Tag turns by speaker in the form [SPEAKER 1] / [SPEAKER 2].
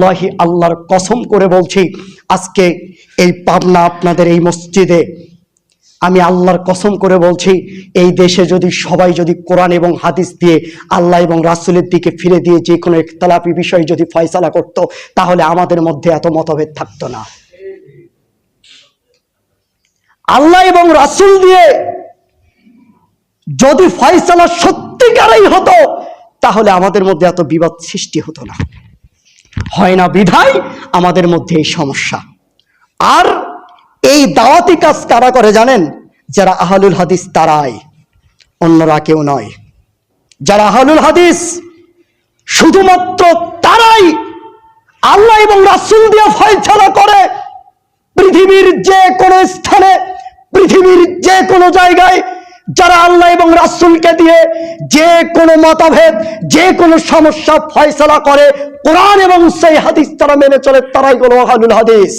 [SPEAKER 1] ওয়াল্লাহি আল্লাহর কসম করে বলছি, আজকে এই পাবনা আপনাদের এই মসজিদে আমি আল্লাহর কসম করে বলছি, এই দেশে যদি সবাই যদি কোরআন এবং হাদিস দিয়ে আল্লাহ এবং রাসুলের দিকে ফিরে দিয়ে যে কোনো একতলাপি বিষয় যদি ফয়সালা করত, তাহলে আমাদের মধ্যে এত মতভেদ থাকতো না। আল্লাহ এবং রাসুল দিয়ে যদি ফয়সালা সত্যিকারই হতো, তাহলে আমাদের মধ্যে এত বিবাদ সৃষ্টি হতো না। হয় না বিধায় আমাদের মধ্যে এই সমস্যা। আর এই দাওয়াতি কাজ কারা করে জানেন? যারা আহলুল হাদিস তারাই, অন্যরা কেউ নয়। যারা আহলুল হাদিস, শুধুমাত্র তারাই আল্লাহ এবং রাসুল দিয়ে ফয়সালা করে পৃথিবীর যে কোনো স্থানে, পৃথিবীর যে কোনো জায়গায়, যারা আল্লাহ এবং রাসুলকে দিয়ে যে কোনো মতভেদ, যে কোনো সমস্যা ফয়সলা করে, কোরআন সেই হাদিস তারা মেনে চলে তারাই হলো আহানুল হাদিস।